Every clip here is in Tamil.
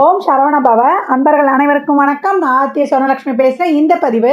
ஓம் சரவண பவ. அன்பர்கள் அனைவருக்கும் வணக்கம். நான் ஆத்திய சொர்ணலட்சுமி பேசுகிறேன் இந்த பதிவு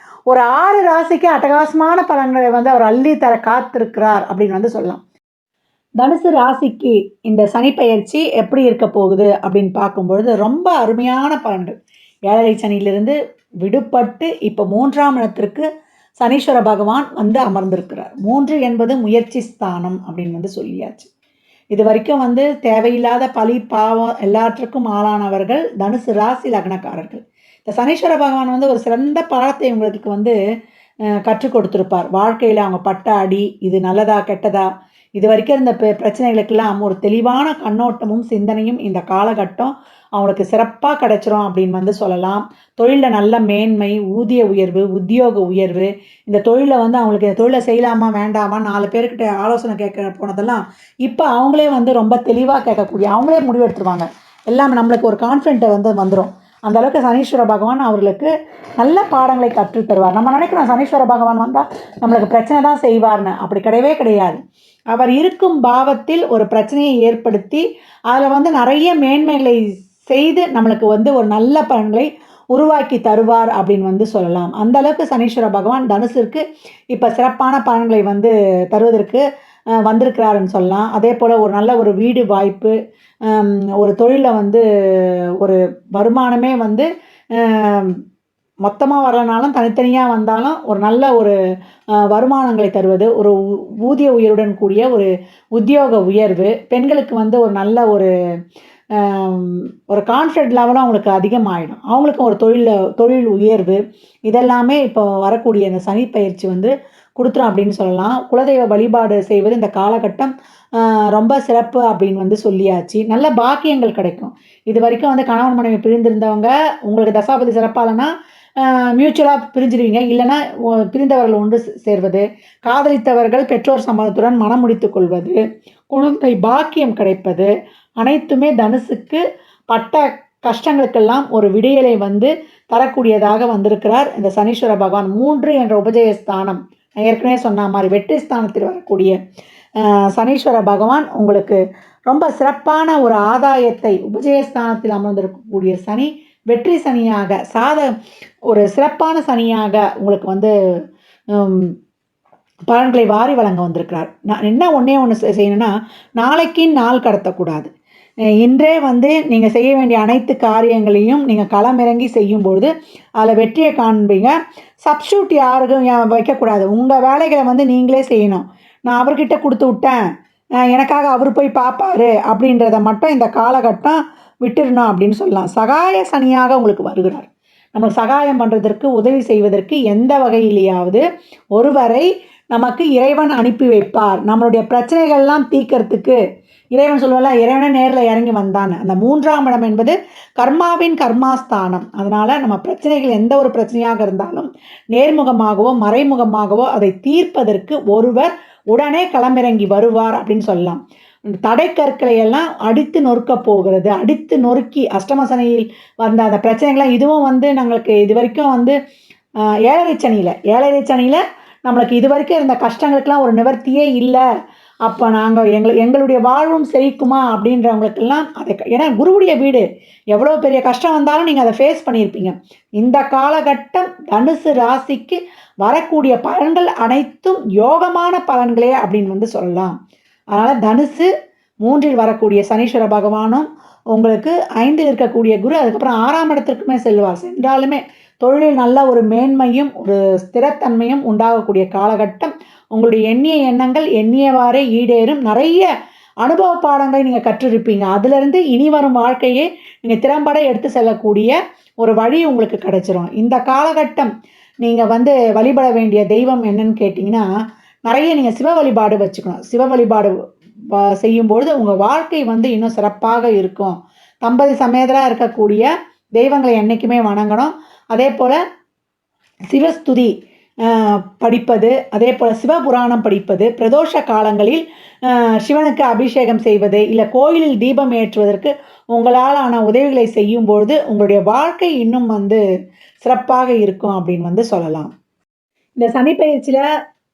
ஒரு ஆறு ராசிக்கு அட்டகாசமான பலன்களை வந்து அவர் அள்ளி தர காத்திருக்கிறார் அப்படின்னு வந்து சொல்லலாம். தனுசு ராசிக்கு இந்த சனிப்பெயர்ச்சி எப்படி இருக்க போகுது அப்படின்னு பார்க்கும்பொழுது ரொம்ப அருமையான பலன்கள். ஏழரை சனியிலிருந்து விடுபட்டு இப்போ மூன்றாம் இடத்திற்கு சனீஸ்வர பகவான் வந்து அமர்ந்திருக்கிறார். மூன்று என்பது முயற்சி ஸ்தானம் அப்படின்னு வந்து சொல்லியாச்சு. இது வரைக்கும் வந்து தேவையில்லாத பழி பாவம் எல்லாற்றுக்கும் ஆளானவர்கள் தனுசு ராசி லக்னக்காரர்கள். இந்த சனீஸ்வர பகவான் வந்து ஒரு சிறந்த பாடத்தை உங்களுக்கு வந்து கற்றுக் கொடுத்துருப்பார். வாழ்க்கையில் அவங்க பட்ட அடி இது நல்லதா கெட்டதா இது வரைக்கும் இருந்த பிரச்சனைகளுக்கெல்லாம் ஒரு தெளிவான கண்ணோட்டமும் சிந்தனையும் இந்த காலகட்டம் அவங்களுக்கு சிறப்பாக கிடைச்சிரும் அப்படின்னு வந்து சொல்லலாம். தொழிலில் நல்ல மேன்மை ஊதிய உயர்வு உத்தியோக உயர்வு இந்த தொழிலை வந்து அவங்களுக்கு இந்த தொழிலை செய்யலாமா வேண்டாமா நாலு பேர்கிட்ட ஆலோசனை கேட்க போனதெல்லாம் இப்போ அவங்களே வந்து ரொம்ப தெளிவாக கேட்கக்கூடிய அவங்களே முடிவெடுத்துருவாங்க. எல்லாமே நம்மளுக்கு ஒரு கான்ஃபிடென்ட்டை வந்து வந்துடும் அந்த அளவுக்கு சனீஸ்வர பகவான் அவர்களுக்கு நல்ல பாடங்களை கற்றுத் தருவார். நம்ம நினைக்கிறோம் சனீஸ்வர பகவான் வந்தால் நம்மளுக்கு பிரச்சனை தான் செய்வார்னு. அப்படி கிடையவே கிடையாது. அவர் இருக்கும் பாவத்தில் ஒரு பிரச்சனையை ஏற்படுத்தி அதில் வந்து நிறைய மேன்மைகளை செய்து நம்மளுக்கு வந்து ஒரு நல்ல பலன்களை உருவாக்கி தருவார் அப்படின்னு வந்து சொல்லலாம். அந்த அளவுக்கு சனீஸ்வர பகவான் தனுசிற்கு இப்போ சிறப்பான பலன்களை வந்து தருவதற்கு வந்திருக்கிறாருன்னு சொல்லலாம். அதே போல் ஒரு நல்ல ஒரு வீடு வாய்ப்பு ஒரு தொழிலில் வந்து ஒரு வருமானமே வந்து மொத்தமாக வரலனாலும் தனித்தனியாக வந்தாலும் ஒரு நல்ல ஒரு வருமானங்களை தருவது ஒரு ஊ- ஊதிய உயருடன் கூடிய ஒரு உத்தியோக உயர்வு பெண்களுக்கு வந்து ஒரு நல்ல ஒரு ஒரு கான்ஃபிடென்ட் லெவலும் அவங்களுக்கு அதிகமாகிடும் அவங்களுக்கும் ஒரு தொழிலில் தொழில் உயர்வு இதெல்லாமே இப்போ வரக்கூடிய இந்த சனி பயிற்சி வந்து கொடுத்துரும் அப்படின்னு சொல்லலாம். குலதெய்வ வழிபாடு செய்வது இந்த காலகட்டம் ரொம்ப சிறப்பு அப்படின்னு வந்து சொல்லியாச்சு. நல்ல பாக்கியங்கள் கிடைக்கும். இது வரைக்கும் வந்து கணவன் மனைவி பிரிந்திருந்தவங்க உங்களுக்கு தசாபதி சிறப்பாலனா மியூச்சுவலாக பிரிஞ்சிருவீங்க. இல்லைன்னா பிரிந்தவர்கள் ஒன்று சேர்வது. காதலித்தவர்கள் பெற்றோர் சம்மதத்துடன் மனம் முடித்து கொள்வது. குழந்தை பாக்கியம் கிடைப்பது. அனைத்துமே தனுசுக்கு பட்ட கஷ்டங்களுக்கெல்லாம் ஒரு விடியலை வந்து தரக்கூடியதாக வந்திருக்கிறார் இந்த சனீஸ்வர பகவான். மூன்று என்ற உபஜய ஸ்தானம். நான் ஏற்கனவே சொன்ன மாதிரி வெற்றி ஸ்தானத்தில் வரக்கூடிய சனீஸ்வர பகவான் உங்களுக்கு ரொம்ப சிறப்பான ஒரு ஆதாயத்தை உபஜயஸ்தானத்தில் அமர்ந்திருக்கக்கூடிய சனி வெற்றி சனியாக சாத ஒரு சிறப்பான சனியாக உங்களுக்கு வந்து பலன்களை வாரி வழங்க வந்திருக்கிறார். நான் என்ன ஒன்றே ஒன்று செய்யணும்னா நாளைக்கு நாள் கடத்தக்கூடாது. இன்றே வந்து நீங்கள் செய்ய வேண்டிய அனைத்து காரியங்களையும் நீங்கள் களமிறங்கி செய்யும்பொழுது அதில் வெற்றியை காண்பீங்க. சப்ஸ்டியூட் யாருக்கும் வைக்கக்கூடாது. உங்கள் வேலைகளை வந்து நீங்களே செய்யணும். நான் அவர்கிட்ட கொடுத்து விட்டேன். எனக்காக அவர் போய் பார்ப்பாரு அப்படின்றத மட்டும் இந்த காலகட்டம் விட்டுறணும் அப்படின்னு சொல்லலாம். சகாய சனியாக உங்களுக்கு வருகிறார். நம்ம சகாயம் பண்ணுறதற்கு உதவி செய்வதற்கு எந்த வகையிலேயாவது ஒருவரை நமக்கு இறைவன் அனுப்பி வைப்பார். நம்மளுடைய பிரச்சனைகள்லாம் தீக்கிறதுக்கு இறைவன் சொல்லுவல இறைவனை நேரில் இறங்கி வந்தான். அந்த மூன்றாம் இடம் என்பது கர்மாவின் கர்மாஸ்தானம். அதனால் நம்ம பிரச்சனைகள் எந்த ஒரு பிரச்சனையாக இருந்தாலும் நேர்முகமாகவோ மறைமுகமாகவோ அதை தீர்ப்பதற்கு ஒருவர் உடனே களமிறங்கி வருவார் அப்படின்னு சொல்லலாம். தடைக்கற்களை எல்லாம் அடித்து நொறுக்க போகிறது. அடித்து நொறுக்கி அஷ்டமசனையில் வந்த அந்த பிரச்சனைகள்லாம் இதுவும் வந்து நம்மளுக்கு இது வரைக்கும் வந்து ஏழரை சனியில். ஏழரை சனியில் நம்மளுக்கு இது வரைக்கும் இருந்த கஷ்டங்களுக்கெல்லாம் ஒரு நிவர்த்தியே இல்லை. அப்போ நாங்கள் எங்கள் எங்களுடைய வாழ்வும் செழிக்குமா அப்படின்றவங்களுக்கெல்லாம் அதை க- ஏன்னா குருவுடைய வீடு எவ்வளோ பெரிய கஷ்டம் வந்தாலும் நீங்கள் அதை ஃபேஸ் பண்ணியிருப்பீங்க. இந்த காலகட்டம் தனுசு ராசிக்கு வரக்கூடிய பலன்கள் அனைத்தும் யோகமான பலன்களே அப்படின்னு வந்து சொல்லலாம். அதனால் தனுசு மூன்றில் வரக்கூடிய சனீஸ்வர பகவானும் உங்களுக்கு ஐந்தில் இருக்கக்கூடிய குரு அதுக்கப்புறம் ஆறாம் இடத்திற்குமே செல்வார். சென்றாலுமே தொழிலில் நல்ல ஒரு மேன்மையும் ஒரு ஸ்திரத்தன்மையும் உண்டாகக்கூடிய காலகட்டம். உங்களுடைய எண்ணிய எண்ணங்கள் எண்ணியவாறே ஈடேறும். நிறைய அனுபவ பாடங்களை நீங்கள் கற்றிருப்பீங்க. அதிலிருந்து இனி வரும் வாழ்க்கையே நீங்கள் திறம்பட எடுத்து செல்லக்கூடிய ஒரு வழி உங்களுக்கு கிடைச்சிரும். இந்த காலகட்டம் நீங்கள் வந்து வழிபட வேண்டிய தெய்வம் என்னன்னு கேட்டிங்கன்னா நிறைய நீங்கள் சிவ வழிபாடு வச்சுக்கணும். சிவ வழிபாடு செய்யும்பொழுது உங்கள் வாழ்க்கை வந்து இன்னும் சிறப்பாக இருக்கும். தம்பதி சமேதராக இருக்கக்கூடிய தெய்வங்களை என்றைக்குமே வணங்கணும். அதே போல் சிவஸ்துதி படிப்பது அதே போல் சிவபுராணம் படிப்பது பிரதோஷ காலங்களில் சிவனுக்கு அபிஷேகம் செய்வது இல்லை கோயிலில் தீபம் ஏற்றுவதற்கு உங்களால் ஆன உதவிகளை செய்யும்பொழுது உங்களுடைய வாழ்க்கை இன்னும் வந்து சிறப்பாக இருக்கும் அப்படின்னு வந்து சொல்லலாம். இந்த சனி பயிற்சியில்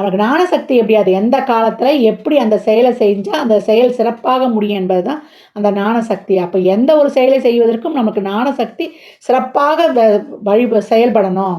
நமக்கு ஞானசக்தி எப்படி அது எந்த காலத்தில் எப்படி அந்த செயலை செஞ்சால் அந்த செயல் சிறப்பாக முடியும் என்பது தான் அந்த ஞானசக்தி. அப்போ எந்த ஒரு செயலை செய்வதற்கும் நமக்கு ஞானசக்தி சிறப்பாக வ- வழி செயல்படணும்.